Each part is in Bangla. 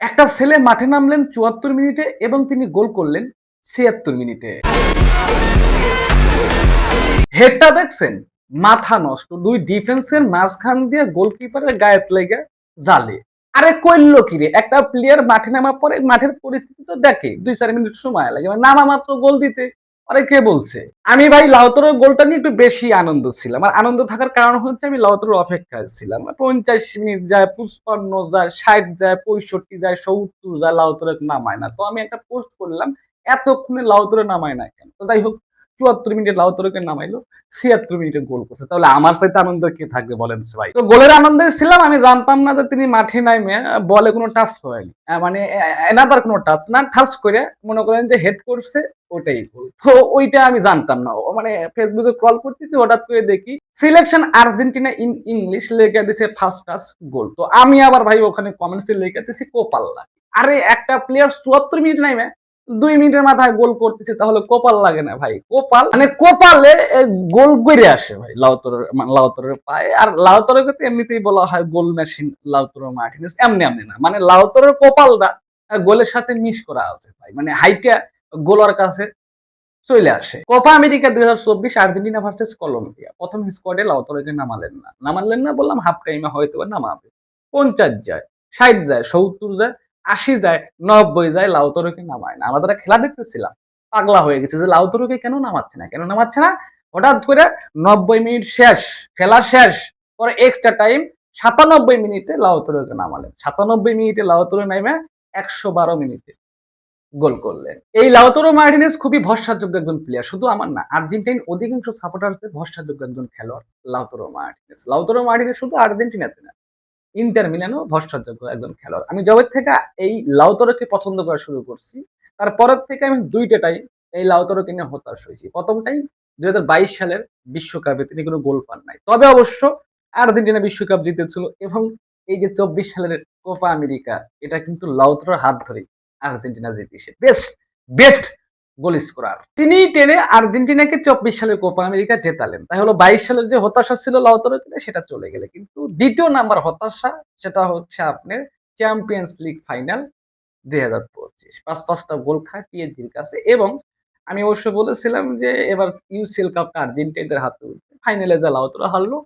একটা ছেলে মাঠে নামলেন চুয়াত্তর মিনিটে এবং তিনি গোল করলেন ছিয়াত্তর মিনিটে। হেডটা দেখছেন? মাথা নষ্ট। দুই ডিফেন্সের মাঝখান দিয়ে গোলকিপারের গায়ে লেগে জালে আরে কইল কি রে? একটা প্লেয়ার মাঠে নামা পরে মাঠের পরিস্থিতি তো দেখে। দুই চার মিনিট সময় লাগে। নামা মাত্র গোল দিতে। আরে কে বলছে? আমি ভাই লাউতরের গোলটা নিয়ে একটু বেশি আনন্দ ছিলাম। আর আনন্দ থাকার কারণ হচ্ছে আমি লাউতরের অপেক্ষায় ছিলাম। পঞ্চাশ মিনিট যায়, পঁচপান্ন যায়, ষাট যায়, পঁয়ষট্টি যায়, সত্তর যায় লাউতরের নামায় না। তো আমি একটা পোস্ট করলাম, এতক্ষণে লাউতরে নামায় না কেন? তো যাই হোক চুয়াত্তর মিনিটে লাউতরকে নামাইলো, ছিয়াত্তর মিনিটে গোল করছে। তাহলে আমার সাথে আনন্দ কে থাকবে বলেন ভাই? তো গোলের আনন্দে ছিলাম, আমি জানতাম না যে তিনি মাঠে নামে বলে কোনো টাচ করেনি মানে এনাদার কোনো টাচ না টাচ করে মনে করেন যে হেড করছে, ওটাই গোল। তো ওইটা আমি জানতাম না। মানে ফেসবুকে কল করতেছি, হঠাৎ করে দেখি সিলেকশন আর্জেন্টিনা ইন ইংলিশ লেখা দিছে ফার্স্ট টাচ গোল তো আমি আবার ভাই ওখানে কমেন্টসে লেখা দিছি কোপাল্লা আরে একটা প্লেয়ার চুয়াত্তর মিনিট নামে দুই মিনিটের মাথায় গোল করতেছে, তাহলে কোপাল লাগে না ভাই। কোপাল? মানে কোপালে গোল গড়ে আসে ভাই, লাউতরের মানে লাউতরের পায়ে। আর লাউতরের তো এমনিতেই বলা হয় গোল মেশিন লাউতরের মার্টিনেস এমনি এমনি না। মানে লাউতরের কোপালটা গোলের সাথে মিস করা আছে ভাই। মানে হাইটা গোলার কাছে চলে আসে। কোপা আমেরিকা দুই হাজার চব্বিশ আর্জেন্টিনা ভার্সেস কলম্বিয়া। প্রথম স্কোয়াডে লাউতরকে নামালেন না। নামালেন না বললাম হাফ টাইমে হয়তো নামাবে। পঞ্চাশ যায়, ষাট যায়, সত্তর যায় আশি যায়, নব্বই যায়, লাউতরকে নামায় না। আমরা খেলা দেখতেছিলাম। পাগলা হয়ে গেছে যে লাউতরকে কেন নামাচ্ছে না? কেন নামাচ্ছে না? হঠাৎ করে নব্বই মিনিট শেষ, খেলা শেষ, পরে এক্সট্রা টাইম সাতানব্বই মিনিটে লাউতরকে নামালেন। সাতানব্বই মিনিটে লাউতরে নামে একশো বারো মিনিটে গোল করলেন। এই লাউতরো মার্টিনেস খুবই ভরসাযোগ্য একজন প্লেয়ার শুধু আমার না আর্জেন্টিন অধিকাংশ সাপোর্টার্সদের ভরসাযোগ্য একজন খেলোয়াড় লাউতরো মার্টিনেস। লাউতরো মার্টিনেস শুধু আর্জেন্টিনাতে না ইন্টার মিলানো ভরসাযোগ্য একজন খেলোয়াড়। আমি জবের থেকে এই লাউতরোকে পছন্দ করা শুরু করছি। তারপরের থেকে আমি দুইটা টাইম এই লাউতরোকে নিয়ে হতাশ হয়েছি। প্রথম টাইম দুই হাজার বাইশ সালের বিশ্বকাপে তিনি কোনো গোল পান নাই। তবে অবশ্য আর্জেন্টিনা বিশ্বকাপ জিতেছিল এবং এই যে চব্বিশ সালের কোপা আমেরিকা, এটা কিন্তু লাউতরোর হাত ধরে আর্জেন্টিনা জিতেছে বেস্ট বেস্ট গোল স্কোরার তিনি টেনে আর্জেন্টিনাকে চব্বিশ সালের কোপা আমেরিকা জেতালেন। তাই হলো বাইশ সালের যে হতাশা ছিল লাউতরের কিনে সেটা চলে গেলে। কিন্তু দ্বিতীয় নাম্বার হতাশা, সেটা হচ্ছে আপনার চ্যাম্পিয়ন্স লিগ ফাইনাল দুই হাজার পঁচিশ। পাঁচ পাঁচটা গোল খায় পিএসজির কাছে এবং আমি অবশ্য বলেছিলাম যে এবার ইউসিএল কাপটা আর্জেন্টিনাদের হাতে ফাইনালে যা লাউতরা হারলো,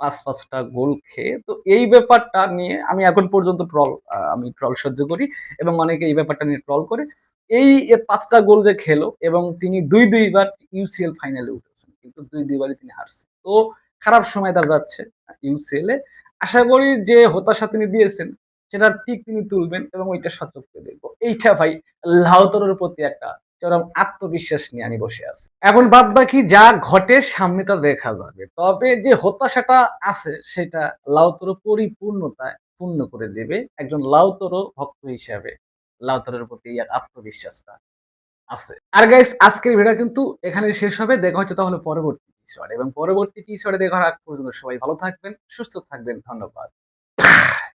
পাঁচ পাঁচটা গোল খেয়ে। তো এই ব্যাপারটা নিয়ে আমি এখন পর্যন্ত ট্রল আমি ট্রল সহ্য করি এবং অনেকে এই ব্যাপারটা নিয়ে ট্রল করে। এই পাঁচটা গোল যে খেলো এবং তিনি দুই দুইবার ইউসিএল ফাইনালে উঠেছেন, কিন্তু দুই দুইবারই তিনি হারছেন। তো খারাপ সময় তার যাচ্ছে ইউসিএল এ। আশা করি যে হতাশা তিনি দিয়েছেন সেটা ঠিক তিনি তুলবেন এবং ওইটা সচক্ষে দেখব। এইটা ভাই লাউতরের প্রতি একটা চরম আত্মবিশ্বাস নিয়ে আমি বসে আছি। এখন বাদ বাকি যা ঘটে সামনে তা দেখা যাবে। তবে যে হতাশাটা আছে, সেটা লাউতর পরিপূর্ণতায় পূর্ণ করে দেবে একজন লাউতর ভক্ত হিসাবে। লাউতরের প্রতি ইয়ার আত্মবিশ্বাসটা আছে। আর গাইস আজকের ভিডিও কিন্তু এখানে শেষ হবে। দেখা হচ্ছে তাহলে পরবর্তী কিশোর এবং পরবর্তী কিশোরে দেখার আগ পর্যন্ত সবাই ভালো থাকবেন, সুস্থ থাকবেন। ধন্যবাদ।